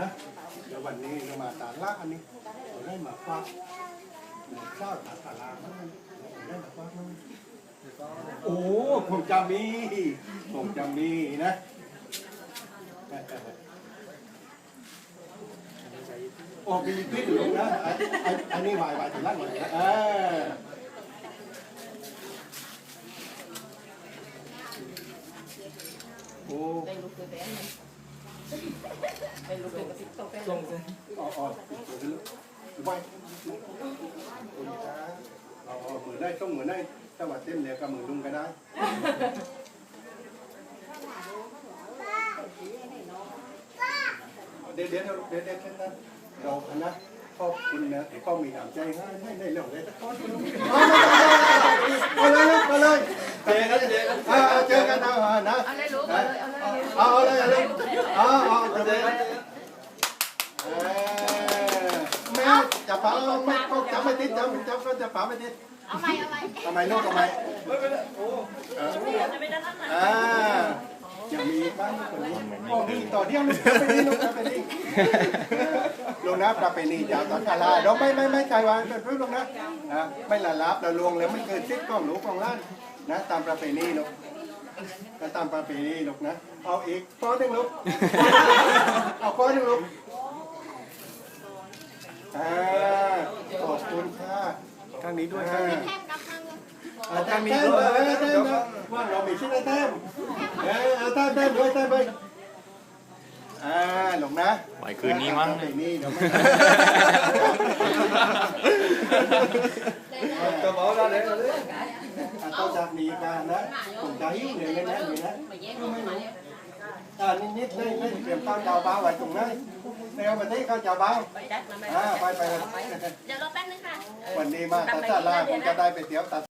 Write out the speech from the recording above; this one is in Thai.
นะเดี๋ยววันนี้เรามาตาละอันนี้เราได้มาฟักเจ้าตาตาลาบ้างเราได้มาฟักบ้งโอ้คงจะมีคงจะมีนะโอ้มีพิษอยู่นะอันนอันนี้วายวายถึงล่างเลยนะเออโอ้ đây lúc tôi té này đây lúc tôi có thích tôi té ส่งสิอ๋ออ๋อไว้อ๋อเหมือนได้ต้องเหมือนได้ถ้าว่าเต้นเร็วก็มือลุงก็ได้เดี๋ยวเดี๋ยวเดี๋ยวเดี๋ยวแค่นั้นเราคณะขอบคุณนะที่เขามีน้ำใจให้ให้ในเรื่องเลยตะก้อนมาเลยมาเลยเจอกันเจอกันเจอกันนะนะเอาเลยลูกเอาเลยเอาเลยเอาเลยเอาเลยเอาเอาเจอ เจอ กั กัน น แม่จับป๋าไม่ก็จับไม่ติดจับจับก็จับป๋าไม่ติดเอาไหมเอาไหมทำไมลูกทำไมไม่เป็นไรโอ้อ่ายังมีบ้างคนนี้โอ้มีต่อเดียวลูกไปนี่ลูกไปนี่ลงนะประเพณีเจ้าตอนกาลาเราไม่ไม่ไม่ใจวางเป็นพื้นลงนะนะไม่ละลับละลวงแล้วไม่เกิดติดกล้องหนูของล้านนะตามประเพณีลูกนะตามประเพณีลูกนะ เอาอีกข้อหนึ่งลูกเอาข้อหนึ่งลูกอ่าขอบคุณค่ะข้างนี้ด้วยค่ะอาจารย์มีด้วยเออเต้มนะว่าเรามีชิ้นเต้มเออเอาเต้มเต้มด้วยเต้มไปอ่าหลงนะไหวคืนนี้มั้งไปนี่เดี๋ยวกระเป๋าได้เลยเลยต่อจากนี้กันนะผมจะหิ้วเหนื่อยกันนะนี่นะ mày nhét nó mà nhét อ่านิดนิดนี่นี่เตรียมข้าวเจ้าบ้าไว้ตรงนั้น เร็วมาที่ข้าวเจ้าบ้า vậy đất mà mày อ่าไปไปเดี๋ยวรอแป๊บนึงค่ะวันนี้มาตัดสาลาผมจะได้ไปเตี๋ยวตัด